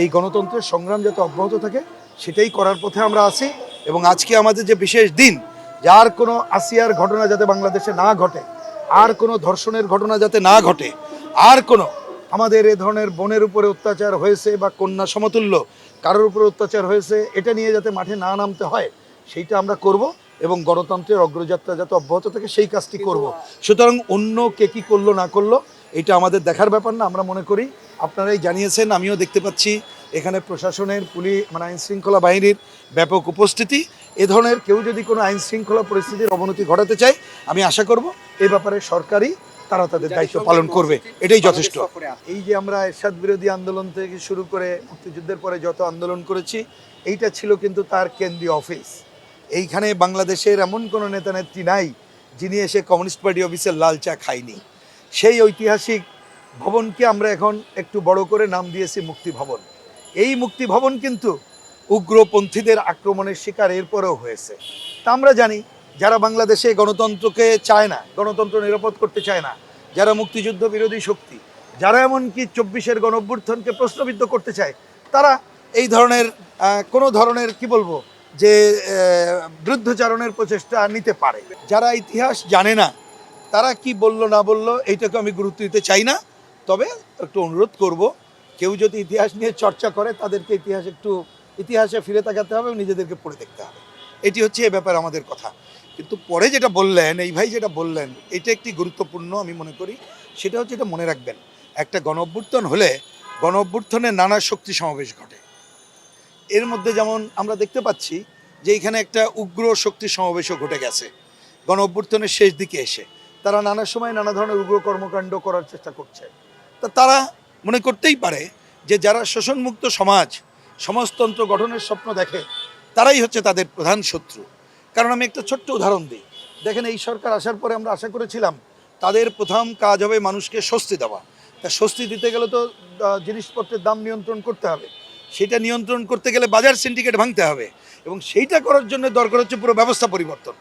এই গণতন্ত্রের সংগ্রাম যাতে অব্যাহত থাকে, সেটাই করার পথে আমরা আছি এবং আজকে আমাদের যে বিশেষ দিন যার কোনো আসিয়ার ঘটনা যাতে বাংলাদেশে না ঘটে, আর কোনো ধর্ষণের ঘটনা যাতে না ঘটে, আর কোনো, আমাদের এ ধরনের বোনের উপরে অত্যাচার হয়েছে বা কন্যা সমতুল্য কারোর উপরে অত্যাচার হয়েছে, এটা নিয়ে যাতে মাঠে না নামতে হয়, সেইটা আমরা করব এবং গণতন্ত্রের অগ্রযাত্রা যাতে অব্যাহত থাকে, সেই কাজটি করব। সুতরাং অন্য কে কী করল, না করল, এটা আমাদের দেখার ব্যাপার না, আমরা মনে করি। আপনারাই জানিয়েছেন, আমিও দেখতে পাচ্ছি। এখানে প্রশাসনের পুলিশ মানে আইন শৃঙ্খলা বাহিনীর ব্যাপক উপস্থিতি। এ ধরনের কেউ যদি কোনো আইন শৃঙ্খলা পরিস্থিতির অবনতি ঘটাতে চায় আমি আশা করব এই ব্যাপারে সরকারই তারা তাদের দায়িত্ব পালন করবে। এটাই যথেষ্ট। এই যে আমরা এরশাদ বিরোধী আন্দোলন থেকে শুরু করে মুক্তিযুদ্ধের পরে যত আন্দোলন করেছি এইটা ছিল কিন্তু তার কেন্দ্রীয় অফিস। এইখানে বাংলাদেশের এমন কোনো নেতা নেত্রী নাই যিনি এসে কমিউনিস্ট পার্টি অফিসের লাল চা খায়নি। সেই ঐতিহাসিক ভবনকে আমরা এখন একটু বড় করে নাম দিয়েছি মুক্তি ভবন। এই মুক্তি ভবন কিন্তু উগ্রপন্থীদের আক্রমণের শিকার এরপরেও হয়েছে। তা আমরা জানি, যারা বাংলাদেশে গণতন্ত্রকে চায় না, গণতন্ত্র নিরাপদ করতে চায় না, যারা মুক্তিযুদ্ধ বিরোধী শক্তি, যারা এমনকি চব্বিশের গণ প্রশ্নবিদ্ধ করতে চায়, তারা এই ধরনের কোনো ধরনের, কি বলব, যে বৃদ্ধচারণের প্রচেষ্টা নিতে পারে। যারা ইতিহাস জানে না, তারা কি বলল না বলল, এইটাকে আমি গুরুত্ব দিতে চাই না। তবে একটু অনুরোধ করব কেউ যদি ইতিহাস নিয়ে চর্চা করে, তাদেরকে ইতিহাস একটু, ইতিহাসে ফিরে তাকাতে হবে নিজেদেরকে পড়ে দেখতে হবে। এটি হচ্ছে এ ব্যাপারে আমাদের কথা। কিন্তু পরে যেটা বললেন, এই ভাই যেটা বললেন, এটা একটি গুরুত্বপূর্ণ আমি মনে করি। সেটা হচ্ছে এটা মনে রাখবেন, একটা গণ অভ্যুত্থান হলে গণ নানা শক্তি সমাবেশ ঘটে। এর মধ্যে যেমন আমরা দেখতে পাচ্ছি যে এখানে একটা উগ্র শক্তি সমাবেশও ঘটে গেছে। গণ অভ্যুত্থানের শেষ দিকে এসে, তারা নানা সময় নানা ধরনের উগ্র কর্মকাণ্ড করার চেষ্টা করছে। তা তারা মনে করতেই পারে যে যারা শোষণমুক্ত সমাজ, সমাজতন্ত্র গঠনের স্বপ্ন দেখে, তারাই হচ্ছে তাদের প্রধান শত্রু। কারণ আমি একটা ছোট্ট উদাহরণ দিই। দেখেন, এই সরকার আসার পরে আমরা আশা করেছিলাম তাদের প্রথম কাজ হবে মানুষকে স্বস্তি দেওয়া। তা স্বস্তি দিতে গেলে তো জিনিসপত্রের দাম নিয়ন্ত্রণ করতে হবে। সেটা নিয়ন্ত্রণ করতে গেলে বাজার সিন্ডিকেট ভাঙতে হবে এবং সেইটা করার জন্য দরকার হচ্ছে পুরো ব্যবস্থা পরিবর্তন।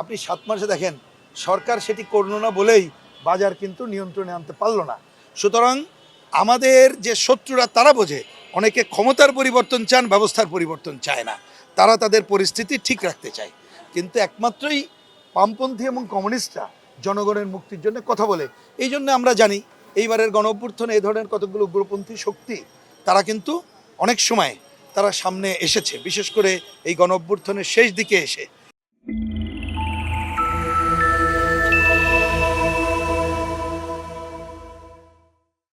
আপনি সাত মাসে দেখেন, সরকার সেটি করল না বলেই বাজার কিন্তু নিয়ন্ত্রণে আনতে পারল না। সুতরাং আমাদের যে শত্রুরা, তারা বোঝে, অনেকে ক্ষমতার পরিবর্তন চান, ব্যবস্থার পরিবর্তন চায় না। তারা তাদের পরিস্থিতি ঠিক রাখতে চায়। কিন্তু একমাত্রই বামপন্থী এবং কমিউনিস্টরা জনগণের মুক্তির জন্য কথা বলে। এই জন্য আমরা জানি, এইবারের গণ এই ধরনের কতগুলো উগ্রপন্থী শক্তি, তারা কিন্তু অনেক সময় তারা সামনে এসেছে। বিশেষ করে এই গণ শেষ দিকে এসে।